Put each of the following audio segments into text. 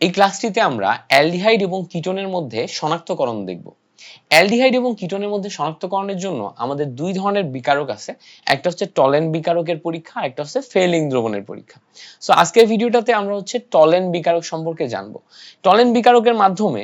এই ক্লাসটিতে আমরা অ্যালডিহাইড এবং কিটোনের মধ্যে শনাক্তকরণ দেখব। অ্যালডিহাইড এবং কিটোনের মধ্যে শনাক্তকরণের জন্য আমাদের দুই ধরনের বিকারক আছে। একটা হচ্ছে টলেন বিকারকের পরীক্ষা, একটা হচ্ছে ফেলিং দ্রবণের পরীক্ষা। সো আজকের ভিডিওটাতে আমরা হচ্ছে টলেন বিকারক সম্পর্কে জানব। টলেন বিকারকের মাধ্যমে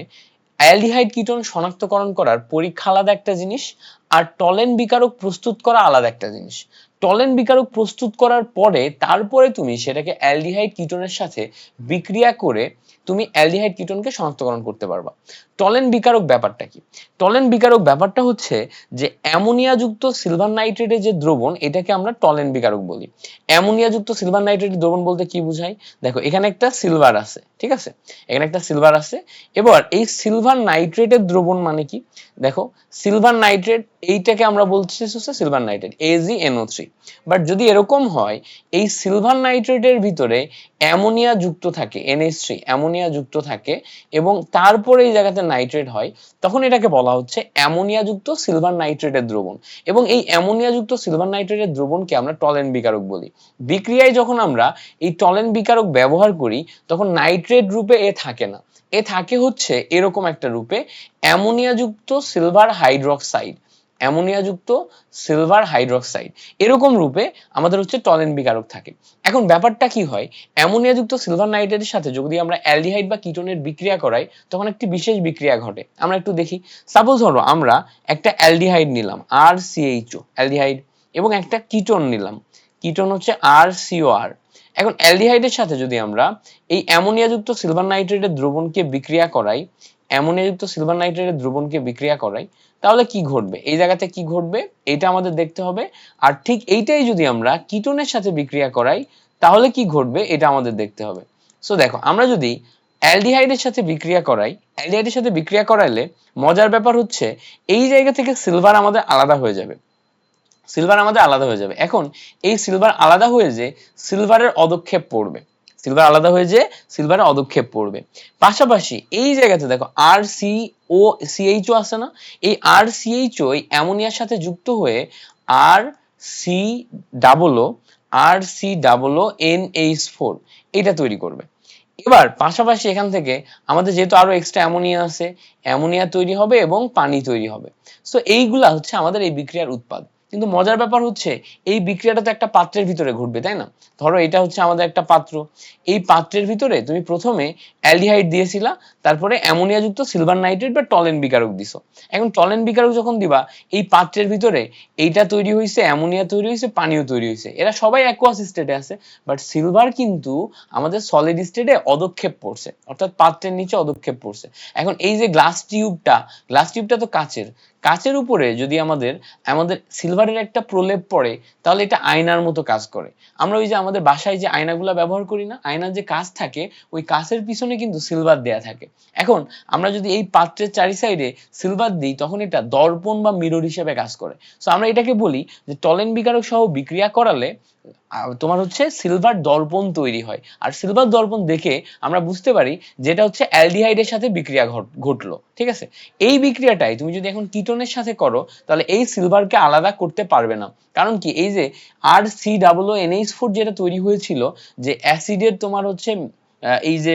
অ্যালডিহাইড কিটোন শনাক্তকরণ করার পরীক্ষা আলাদা একটা জিনিস আর টলেন বিকারক প্রস্তুত করা আলাদা একটা জিনিস। টলেন বিকারক প্রস্তুত করার পরে তারপরে তুমি সেটাকে অ্যালডিহাইড কিটোনের সাথে বিক্রিয়া করে তুমি অ্যালডিহাইড কিটোনকে শনাক্তকরণ করতে পারবা। টলেন বিকারক ব্যাপারটা কি? টলেন বিকারক ব্যাপারটা হচ্ছে যে অ্যামোনিয়াযুক্ত সিলভার নাইট্রেটের যে দ্রবণ, এটাকে আমরা টলেন বিকারক বলি। অ্যামোনিয়াযুক্ত সিলভার নাইট্রেটের দ্রবণ বলতে কি বোঝায় দেখো, এখানে একটা সিলভার আছে, ঠিক আছে? এখানে একটা সিলভার আছে। এবার এই সিলভার নাইট্রেটের দ্রবণ মানে কি? দেখো, সিলভার নাইট্রেট এইটাকে আমরা বলছি হচ্ছে silver nitrate A G N O three but যদি এরকম হয়, এই সিলভার নাইট্রেটের ভিতরে অ্যামোনিয়া যুক্ত থাকে এনএস থ্রি অ্যামোনিয়া যুক্ত থাকে, এবং তারপরে এই জায়গাতে নাইট্রেট হয়, তখন এটাকে বলা হচ্ছে অ্যামোনিয়া যুক্ত সিলভার নাইট্রেটের দ্রবণ। এবং এই অ্যামোনিয়া যুক্ত সিলভার নাইট্রেটের দ্রবণকে আমরা টলেন বিকারক বলি। বিক্রিয়ায় যখন আমরা এই টলেন বিকারক ব্যবহার করি, তখন নাইট্রেট রূপে এ থাকে না। এ থাকে হচ্ছে এরকম একটা রূপে অ্যামোনিয়াযুক্ত সিলভার হাইড্রক্সাইড অ্যামোনিয়াযুক্ত সিলভার হাইড্রক্সাইড। এরকম রূপে আমাদের হচ্ছে টলেন বিকারক থাকে। এখন ব্যাপারটা কি হয়? অ্যামোনিয়াযুক্ত সিলভার নাইট্রেটের সাথে যদি আমরা অ্যালডিহাইড বা কিটোনের বিক্রিয়া করাই, তখন একটি বিশেষ বিক্রিয়া ঘটে। আমরা একটু দেখি। সাপোজ ধরো, আমরা একটা অ্যালডিহাইড নিলাম আর সিএইচও অ্যালডিহাইড, এবং একটা কিটোন নিলাম। কিটোন হচ্ছে আর সিও আর এখন অ্যালডিহাইডের সাথে যদি আমরা এই অ্যামোনিয়াযুক্ত সিলভার নাইট্রেটের দ্রবণকে বিক্রিয়া করাই, অ্যামোনিয়াযুক্ত সিলভার নাইট্রেটের দ্রবণকে বিক্রিয়া করাই, তাহলে কি ঘটবে? এই জায়গাতে কি ঘটবে? এটা আমাদের দেখতে হবে। আর ঠিক এইটাই যদি আমরা কিটোনের সাথে বিক্রিয়া করাই, তাহলে কি ঘটবে? এটা আমাদের দেখতে হবে। সো দেখো, আমরা যদি অ্যালডিহাইডের সাথে বিক্রিয়া করাই, অ্যালডিহাইডের সাথে বিক্রিয়া করাইলে মজার ব্যাপার হচ্ছে, এই জায়গা থেকে সিলভার আমাদের আলাদা হয়ে যাবে। সিলভার আমাদের আলাদা হয়ে যাবে। এখন এই সিলভার আলাদা হয়ে যে সিলভারের অদক্ষেপ পড়বে। সিলভার আলাদা হয়ে যে সিলভারের অদক্ষেপ পড়বে। পাশাপাশি এই জায়গাতে দেখো আর সি ও সিএইচও আছে না? এই আর সিএইচও এই অ্যামোনিয়ার সাথে যুক্ত হয়ে R C double O R C double O N H four এটা তৈরি করবে। এবার পাশাপাশি এখান থেকে আমাদের যেহেতু আরও এক্সট্রা অ্যামোনিয়া আছে, অ্যামোনিয়া তৈরি হবে এবং পানি তৈরি হবে। সো এইগুলা হচ্ছে আমাদের এই বিক্রিয়ার উৎপাদ। কিন্তু মজার ব্যাপার হচ্ছে, এই বিক্রিয়াটা তো একটা পাত্রের ভিতরে ঘটবে, তাই না? ধরো এটা হচ্ছে আমাদের একটা পাত্র। এই পাত্রের ভিতরে তুমি প্রথমে অ্যালডিহাইড দিয়েছিলা, তারপরে অ্যামোনিয়াযুক্ত সিলভার নাইট্রেট বা টলেন বিকারক দিছো। এখন টলেন বিকারক যখন দিবা, এই পাত্রের ভিতরে এইটা তৈরি হয়েছে অ্যামোনিয়া তৈরি হয়েছে পানিও তৈরি হয়েছে এরা সবাই অ্যাকোয়াস স্টেটে আছে বাট সিলভার কিন্তু আমাদের সলিড স্টেটে অদক্ষেপ পড়ছে অর্থাৎ পাত্রের নিচে অদক্ষেপ পড়ছে এখন এই যে গ্লাস টিউবটা গ্লাস টিউবটা তো কাচের। কাচের উপরে যদি আমাদের আমাদের সিলভারের একটা প্রলেপ পড়ে, তাহলে এটা আয়নার মতো কাজ করে। আমরা ওই যে আমাদের বাসায় যে আয়নাগুলো ব্যবহার করি না, আয়নার যে কাজ থাকে, ওই কাচের পিছনে কিন্তু সিলভার দেয়া থাকে। এখন আমরা যদি এই পাত্রের চারি সাইডে সিলভার দিই, তখন এটা দর্পণ বা মিরর হিসেবে কাজ করে। সো আমরা এটাকে বলি যে টলেন বিকারক সহ বিক্রিয়া করালে তোমার হচ্ছে সিলভার দর্পণ তৈরি হয়। আর সিলভার দর্পণ দেখে আমরা বুঝতে পারি যেটা হচ্ছে অ্যালডিহাইডের সাথে বিক্রিয়া ঘটলো, ঠিক আছে? এই বিক্রিয়াটাই তুমি যদি এখন কিটোনের সাথে করো, তাহলে এই সিলভারকে আলাদা করতে পারবে না। কারণ কি? এই যে R C double N H four যেটা তৈরি হয়েছিল, যে অ্যাসিডের তোমার হচ্ছে এই যে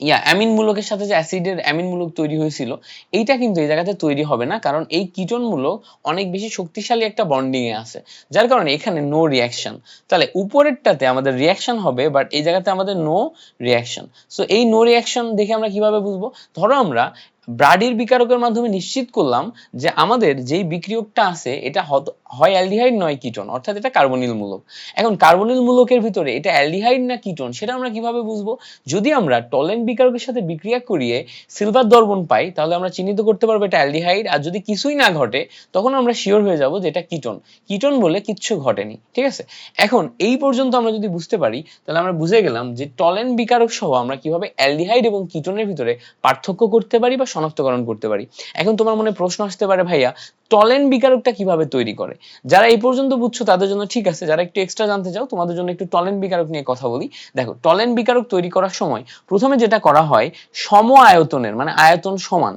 ইয়া অ্যামিন মূলকের সাথে যে অ্যাসিডের অ্যামিন মূলক তৈরি হয়েছিল, এইটা কিন্তু এই জায়গাতে তৈরি হবে না, কারণ এই কিটোন মূলক অনেক বেশি শক্তিশালী একটা বন্ডিং এ আছে, যার কারণে এখানে নো রিয়াকশন তাহলে উপরেরটাতে আমাদের রিয়াকশন হবে বাট এই জায়গাতে আমাদের নো রিয়াকশন সো এই নো রিয়াকশন দেখে আমরা কীভাবে বুঝব? ধরো আমরা ব্রাডির বিকারকের মাধ্যমে নিশ্চিত করলাম যে আমাদের যেই বিক্রিয়কটা আছে, এটা হয় অ্যালডিহাইড নয় কিটোন, অর্থাৎ এটা কার্বনিল মূলক। এখন কার্বনিল মূলকের ভিতরে এটা অ্যালডিহাইড না কিটোন, সেটা আমরা কীভাবে বুঝব? যদি আমরা টলেন বিকারকের সাথে বিক্রিয়া করিয়ে সিলভার দর্পণ পাই, তাহলে আমরা চিহ্নিত করতে পারব এটা অ্যালডিহাইড, আর যদি কিছুই না ঘটে, তখন আমরা শিওর হয়ে যাব যে এটা কিটন। কিটোন বলে কিচ্ছু ঘটেনি, ঠিক আছে? এখন এই পর্যন্ত আমরা যদি বুঝতে পারি, তাহলে আমরা বুঝে গেলাম যে টলেন বিকারক সহ আমরা কীভাবে অ্যালডিহাইড এবং কিটোনের ভিতরে পার্থক্য করতে পারি বা শনাক্তকরণ করতে পারি। এখন তোমার মনে প্রশ্ন আসতে পারে, ভাইয়া, টলেন বিকারকটা কীভাবে তৈরি করে? যারা এই পর্যন্ত বুঝছ, তাদের জন্য ঠিক আছে। যারা একটু এক্সট্রা জানতে চাও, তোমাদের জন্য একটু টলেন বিকারক নিয়ে কথা বলি। দেখো, টলেন বিকারক তৈরি করার সময় প্রথমে যেটা করা হয় সম আয়তনের মানে আয়তন সমান,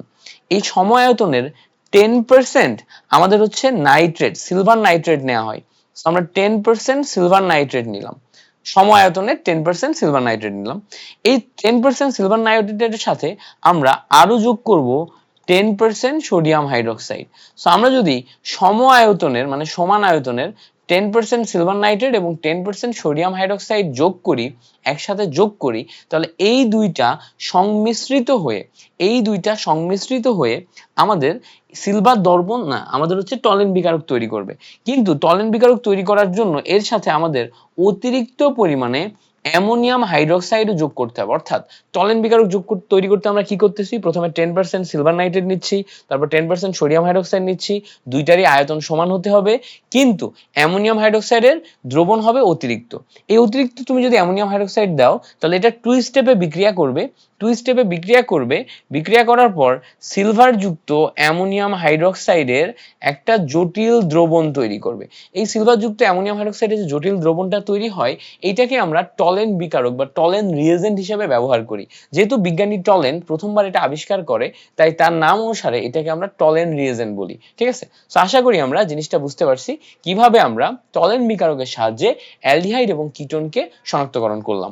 এই সম আয়তনের টেন পার্সেন্ট আমাদের হচ্ছে নাইট্রেট সিলভার নাইট্রেট নেওয়া হয়। আমরা টেন পার্সেন্ট সিলভার নাইট্রেট নিলাম। সম আয়তনের টেন পার্সেন্ট সিলভার নাইট্রেট নিলাম। এই টেন পার্সেন্ট সিলভার নাইট্রেটের সাথে আমরা আরও যোগ করব ten percent sodium hydroxide so আমরা যদি সম আয়তনের মানে সমান আয়তনের টেন পার্সেন্ট সিলভার নাইট্রেট এবং টেন পার্সেন্ট সোডিয়াম হাইড্রক্সাইড যোগ করি, একসাথে যোগ করি, তাহলে এই দুইটা সংমিশ্রিত হয়ে, এই দুইটা সংমিশ্রিত হয়ে আমাদের সিলভার দর্পণ না, আমাদের হচ্ছে টলেন বিকারক তৈরি করবে। কিন্তু টলেন বিকারক তৈরি করার জন্য এর সাথে আমাদের অতিরিক্ত পরিমাণে অ্যামোনিয়াম হাইড্রোক্সাইড যোগ করতে হবে। অর্থাৎ টলেন বিকারক যোগ তৈরি করতে আমরা কি করতেছি? প্রথমে টেন পার্সেন্ট সিলভার নাইট্রেট নিচ্ছি, তারপর টেন পার্সেন্ট সোডিয়াম হাইড্রোক্সাইড নিচ্ছি, দুইটারই আয়তন সমান হতে হবে। কিন্তু অ্যামোনিয়াম হাইড্রোক্সাইডের দ্রবণ হবে অতিরিক্ত। এই অতিরিক্ত তুমি যদি অ্যামোনিয়াম হাইড্রোক্সাইড দাও, তাহলে এটা টু স্টেপে বিক্রিয়া করবে। টু স্টেপে বিক্রিয়া করবে। বিক্রিয়া করার পর সিলভার যুক্ত অ্যামোনিয়াম হাইড্রোক্সাইডের একটা জটিল দ্রবণ তৈরি করবে। এই সিলভার যুক্ত অ্যামোনিয়াম হাইড্রোক্সাইডের যে জটিল দ্রবণটা তৈরি হয়, এইটাকে আমরা টলেন বিকারক বা টলেন রিয়েজেন্ট হিসেবে ব্যবহার করি। যেহেতু বিজ্ঞানী টলেন প্রথমবার এটা আবিষ্কার করে, তাই তার নাম অনুসারে এটাকে আমরা টলেন রিয়েজেন্ট বলি, ঠিক আছে? তো আশা করি আমরা জিনিসটা বুঝতে পারছি, কীভাবে আমরা টলেন বিকারকের সাহায্যে অ্যালডিহাইড এবং কিটোনকে শনাক্তকরণ করলাম।